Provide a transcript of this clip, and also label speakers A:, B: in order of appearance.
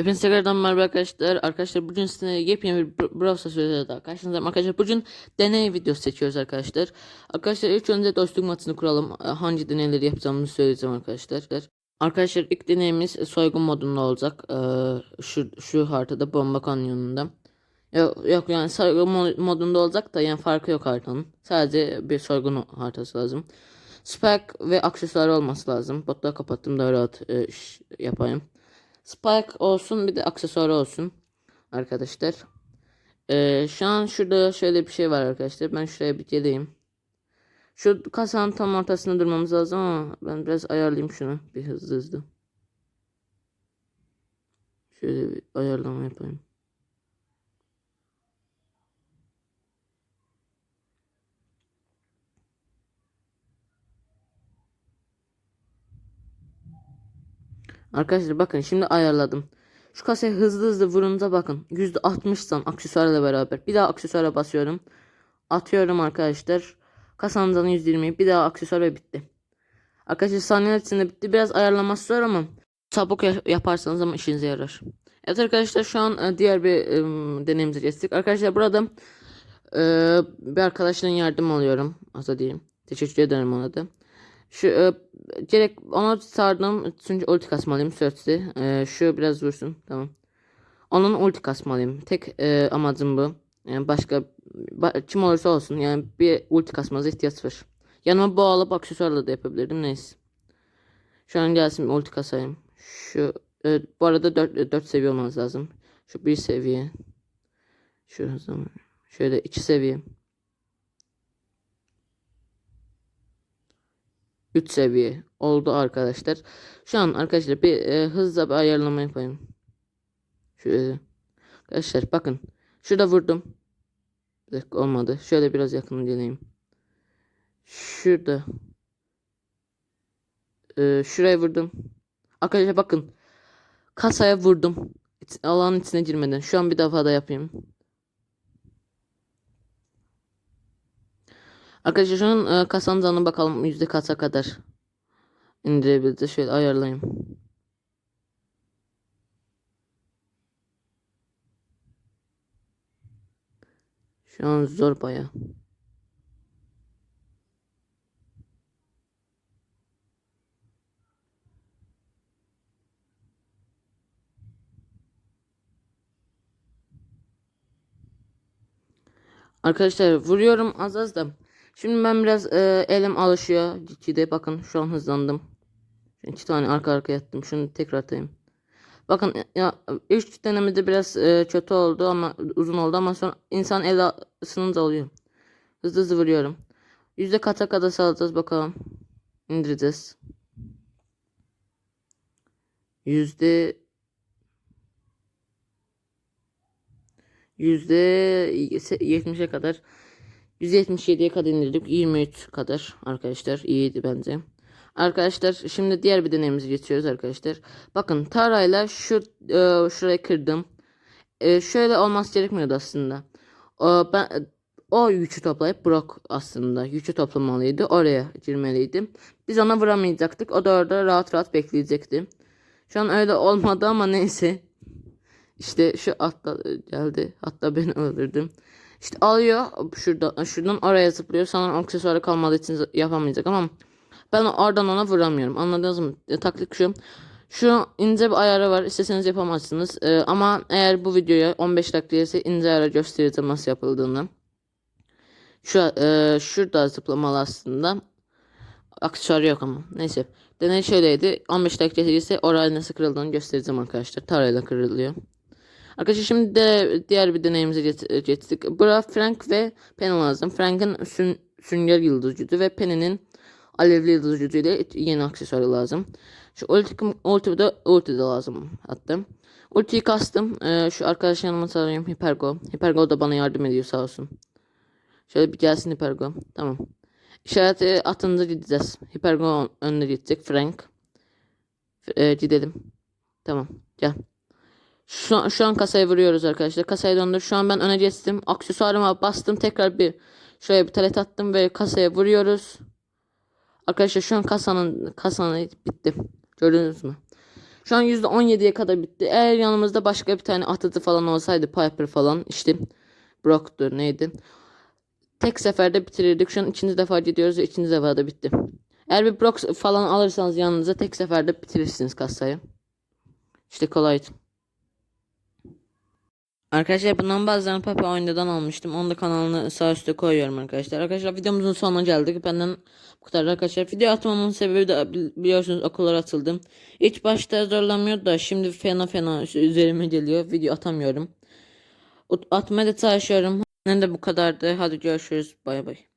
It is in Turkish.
A: Hepinize tekrardan merhaba arkadaşlar. Arkadaşlar bugün sizinle yepyeni bir Br- Brawl Stars videoda daha karşınızdayım. Arkadaşlar bugün deney videosu seçiyoruz arkadaşlar. Arkadaşlar ilk önce dostluk maçını kuralım. Ee, Hangi deneyleri yapacağımızı söyleyeceğim arkadaşlar. Arkadaşlar ilk deneyimiz soygun modunda olacak. Ee, şu, şu haritada bomba kanyonunda. Yok, yok yani soygun mo- modunda olacak da yani farkı yok haritanın. Sadece bir soygun haritası lazım. Spike ve aksesuar olması lazım. Botları kapattım daha rahat e, yapayım. Spike olsun bir de aksesuarı olsun arkadaşlar. Ee, şu an şurada şöyle bir şey var arkadaşlar. Ben şuraya bir geleyim. Şu kasanın tam ortasında durmamız lazım ama ben biraz ayarlayayım şunu bir hızlı hızlı. Şöyle bir ayarlama yapayım. Arkadaşlar bakın şimdi ayarladım. Şu kasaya hızlı hızlı vurunca bakın. %60 zam aksesuarla beraber. Bir daha aksesuara basıyorum. Atıyorum arkadaşlar. Kasanın canı 120. Bir daha aksesuar ve bitti. Arkadaşlar saniyeler içinde bitti. Biraz ayarlaması zor ama çabuk ya- yaparsanız ama işinize yarar. Evet arkadaşlar şu an e, diğer bir deneyimize geçtik. Arkadaşlar burada e, bir arkadaşların yardım alıyorum. Asa diyeyim. Teşekkür ederim ona da. Şu e, gerek ona sardım çünkü ulti kasmalıyım search'te. E, şu biraz vursun tamam. Onun ulti kasmalıyım. Tek e, amacım bu. Yani başka ba- kim olursa olsun yani bir ulti kasmanıza ihtiyaç var. Yanıma bu alıp aksesuarla da yapabilirdim neyse. Şu an gelsin ulti kasayım. Şu e, bu arada 4, 4 seviye olmanız lazım. Şu bir seviye. Şu zaman şöyle 2 seviye. 3 seviye oldu arkadaşlar. Şu an arkadaşlar bir e, hızla bir ayarlama yapayım. Şöyle. Arkadaşlar bakın. Şurada vurdum. Dakika olmadı. Şöyle biraz yakın geleyim. Şurada. E, şuraya vurdum. Arkadaşlar bakın. Kasaya vurdum. Alanın içine girmeden. Şu an bir defa da yapayım. Arkadaşlar şu an e, kasanın bakalım yüzde kaça kadar indirebildi. Şöyle ayarlayayım. Şu an zor baya. Arkadaşlar vuruyorum az az da. Şimdi ben biraz e, elim alışıyor. Gitgide bakın şu an hızlandım. Şu iki tane arka arkaya attım. Şunu tekrar atayım. Bakın ya ilk denemede biraz e, kötü oldu ama uzun oldu ama sonra insan el ısınınca oluyor. Hızlı hızlı vuruyorum. Yüzde kata kata salacağız bakalım. İndireceğiz. Yüzde yüzde yetmişe kadar %77'ye kadar indirdik. 23 kadar arkadaşlar. iyiydi bence. Arkadaşlar şimdi diğer bir deneyimize geçiyoruz arkadaşlar. Bakın tarayla şu e, şurayı kırdım. E, şöyle olması gerekmiyordu aslında. O, ben o yükü toplayıp Brock aslında yükü toplamalıydı. Oraya girmeliydi. Biz ona vuramayacaktık. O da orada rahat rahat bekleyecekti. Şu an öyle olmadı ama neyse. İşte şu atla geldi. Hatta ben öldürdüm. İşte alıyor şurada şuradan oraya zıplıyor. Sana aksesuarı kalmadığı için yapamayacak ama ben oradan ona vuramıyorum. Anladınız mı? E, taktik şu. Şu ince bir ayarı var. İsteseniz yapamazsınız. E, ama eğer bu videoya 15 dakika ise ince ayarı göstereceğim nasıl yapıldığını. Şu e, şurada zıplamalı aslında. Aksesuarı yok ama. Neyse. Deney şöyleydi. 15 dakika ise oraya nasıl kırıldığını göstereceğim arkadaşlar. Tarayla kırılıyor. Arkadaşlar şimdi de diğer bir deneyimize geç- geçtik. Bura Frank ve Penny lazım. Frank'ın sün, sünger yıldız gücü ve Penny'nin alevli yıldız gücü ile yeni aksesuarı lazım. Şu ulti, ulti ulti de lazım hatta. Ultiyi kastım. Ee, şu arkadaş yanıma sarayım. Hipergo. Hipergo da bana yardım ediyor sağ olsun. Şöyle bir gelsin Hipergo. Tamam. İşareti atınca gideceğiz. Hipergo önüne gidecek. Frank. Ee, gidelim. Tamam. Gel. Şu an, şu an kasaya vuruyoruz arkadaşlar. Kasaya döndür. Şu an ben öne geçtim. Aksesuarıma bastım. Tekrar bir şöyle bir talet attım ve kasaya vuruyoruz. Arkadaşlar şu an kasanın kasanı bitti. Gördünüz mü? Şu an %17'ye kadar bitti. Eğer yanımızda başka bir tane atıcı falan olsaydı Piper falan işte Brock'tur neydi. Tek seferde bitirirdik. Şu an ikinci defa gidiyoruz ve ikinci defada bitti. Eğer bir Brock falan alırsanız yanınıza tek seferde bitirirsiniz kasayı. İşte kolaydı. Arkadaşlar bundan bazılarını Pepe oyundan almıştım. Onu da kanalına sağ üstte koyuyorum arkadaşlar. Arkadaşlar videomuzun sonuna geldik. Benden bu kadar arkadaşlar. Video atmamın sebebi de bil- biliyorsunuz okullar atıldım. İlk başta zorlanmıyordu da şimdi fena fena üzerime geliyor. Video atamıyorum. At- Atmaya da çalışıyorum. Ne de bu kadardı. Hadi görüşürüz. Bay bay.